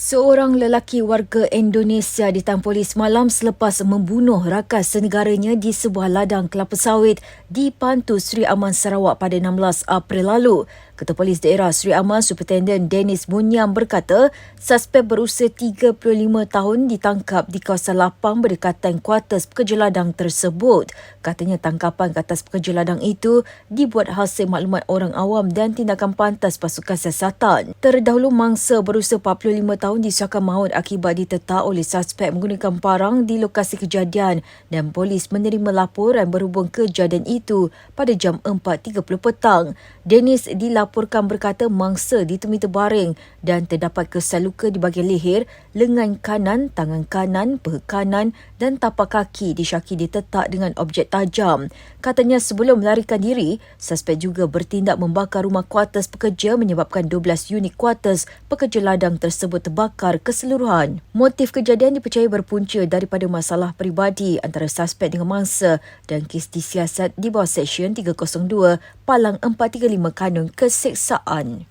Seorang lelaki warga Indonesia ditahan polis malam selepas membunuh rakas senegaranya di sebuah ladang kelapa sawit di Pantu Sri Aman Sarawak pada 16 April lalu. Ketua Polis Daerah Sri Aman Superintendent Dennis Munyam berkata, suspek berusia 35 tahun ditangkap di kawasan lapang berdekatan kuartus pekerja ladang tersebut. Katanya tangkapan ke atas pekerja ladang itu dibuat hasil maklumat orang awam dan tindakan pantas pasukan siasatan. Terdahulu mangsa berusia 45 tahun disahkan maut akibat ditetak oleh suspek menggunakan parang di lokasi kejadian dan polis menerima laporan berhubung kejadian itu pada jam 4.30 petang. Dennis dilaporkan berkata mangsa ditemui terbaring dan terdapat kesan luka di bahagian leher, lengan kanan, tangan kanan, peha kanan dan tapak kaki disyaki ditetak dengan objek tajam. Katanya sebelum melarikan diri, suspek juga bertindak membakar rumah kuartus pekerja menyebabkan 12 unit kuartus pekerja ladang tersebut terbakar keseluruhan. Motif kejadian dipercayai berpunca daripada masalah peribadi antara suspek dengan mangsa dan kes disiasat di bawah Seksyen 302 Palang 435 Kanun Kes keseksaan.